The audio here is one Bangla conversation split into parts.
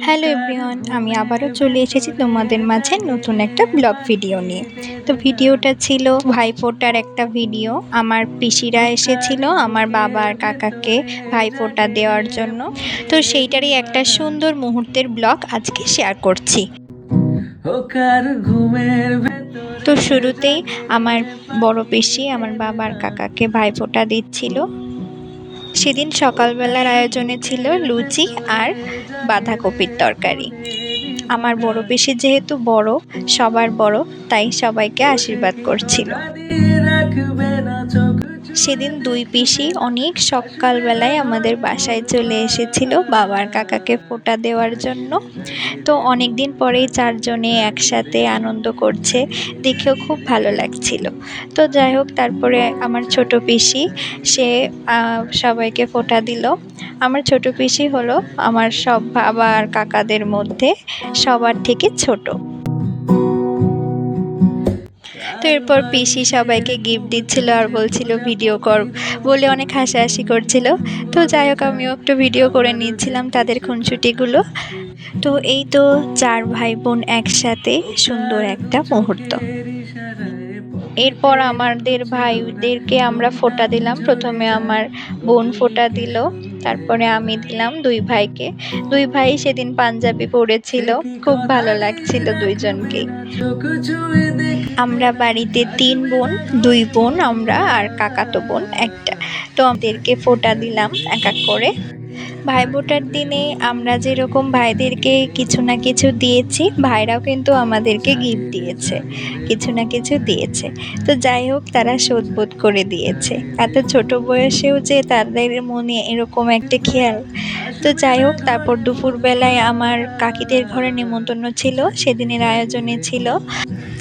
হ্যালো এভরিওয়ান আমি আবারও চলে এসেছি তোমাদের মাঝে নতুন একটা ব্লগ ভিডিও নিয়ে। তো ভিডিওটা ছিল ভাইফোঁটার একটা ভিডিও। আমার পিসিরা এসেছিল আমার বাবা আর কাকাকে ভাইফোঁটা দেওয়ার জন্য। তো সেইটারই একটা সুন্দর মুহূর্তের ব্লগ আজকে শেয়ার করছি। ঘুমের তো শুরুতেই আমার বড় পিসি আমার বাবার কাকাকে ভাইফোঁটা দিচ্ছিল। সেদিন সকালবেলার আয়োজনে ছিল লুচি আর বাঁধাকপির তরকারি। আমার বড় বেশি যেহেতু বড়, সবার বড়, তাই সবাইকে আশীর্বাদ করছিল। সেদিন দুই পিসি অনেক সকালবেলায় আমাদের বাসায় চলে এসেছিল বাবার কাকাকে ফোটা দেওয়ার জন্য। তো অনেক দিন পরেই চারজনে একসাথে আনন্দ করছে, দেখেও খুব ভালো লাগছিল। তো যাই হোক, তারপরে আমার ছোট পিসি, সে সবাইকে ফোটা দিল। আমার ছোট পিসি হলো আমার সব বাবা আর কাকাদের মধ্যে সবার থেকে ছোট। তো এরপর পিসি সবাইকে গিফট দিচ্ছিল আর বলছিল ভিডিও কর। বলে অনেক হাসাহাসি করছিল। তো যাই হোক, আমিও একটু ভিডিও করে নিচ্ছিলাম তাদের খুনসুটিগুলো। তো এই তো চার ভাই বোন একসাথে সুন্দর একটা মুহূর্ত। এরপর আমাদের ভাইদেরকে আমরা ফোঁটা দিলাম। প্রথমে আমার বোন ফোঁটা দিল, তারপরে আমি দিলাম দুই ভাইকে। দুই ভাই সেদিন পাঞ্জাবি পরেছিল, খুব ভালো লাগছিল দেখ আমরা বাড়িতে তিন বোন, দুই বোন, আমরা আর কাকাতো বোন একটা। তো আমাদেরকে ফোঁটা দিলাম এক এক করে। ভাই ফোঁটার দিনে আমরা যেরকম ভাইদেরকে কিছু না কিছু দিয়েছি, ভাইরাও কিন্তু আমাদেরকে গিফট দিয়েছে, কিছু না কিছু দিয়েছে। তো যাই হোক, তারা শোধবোধ করে দিয়েছে। এত ছোট বয়সেও যে তাদের মনে এরকম একটা খেয়াল তো যাই হোক, তারপর দুপুরবেলায় আমার কাকিদের ঘরে নিমন্ত্রণ ছিল, সেদিনের আয়োজনে ছিল।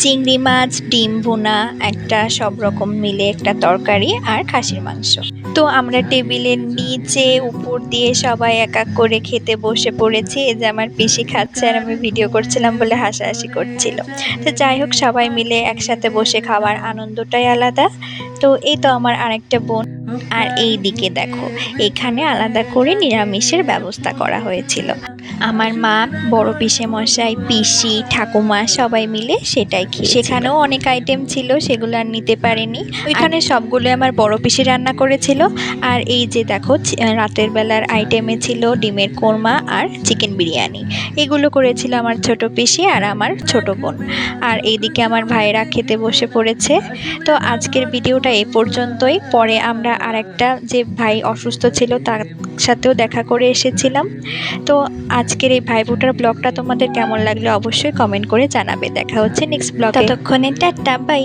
চিংড়ি মাছ, ডিম ভুনা, একটা সব রকম মিলে একটা তরকারি আর খাসির মাংস। তো আমরা টেবিলের নিচে উপর দিয়ে সবাই এক এক করে খেতে বসে পড়েছি। এই যে আমার পিসি খাচ্ছে আর আমি ভিডিও করছিলাম বলে হাসাহাসি করছিল। তো যাই হোক, সবাই মিলে একসাথে বসে খাওয়ার আনন্দটাই আলাদা। তো এই তো আমার আরেকটা বোন। আর এই দিকে দেখো এখানে আলাদা করে নিরামিষের ব্যবস্থা করা হয়েছিল। আমার মা বড় পিসে মশাই পিসি ঠাকুমা সবাই মিলে সেটাই খেয়ে সেখানেও অনেক আইটেম ছিল সেগুলো আর নিতে পারিনি। ওইখানে সবগুলো আমার বড় পিসি রান্না করেছিল। আর এই যে দেখো রাতের বেলার আইটেমে ছিল ডিমের কোরমা আর চিকেন বিরিয়ানি। এগুলো করেছিল আমার ছোট পিসি আর আমার ছোট বোন। আর এইদিকে আমার ভাইরা খেতে বসে পড়েছে। তো আজকের ভিডিওটা এ পর্যন্তই। পরে আমরা আরেকটা যে ভাই অসুস্থ ছিল, তার সাথেও দেখা করে এসেছিলাম। তো আজকের এই ভাই বোটার ব্লগটা তোমাদের কেমন লাগল অবশ্যই কমেন্ট করে জানাবে। দেখা হচ্ছে নেক্সট ব্লগ ততক্ষণে টাটা বাই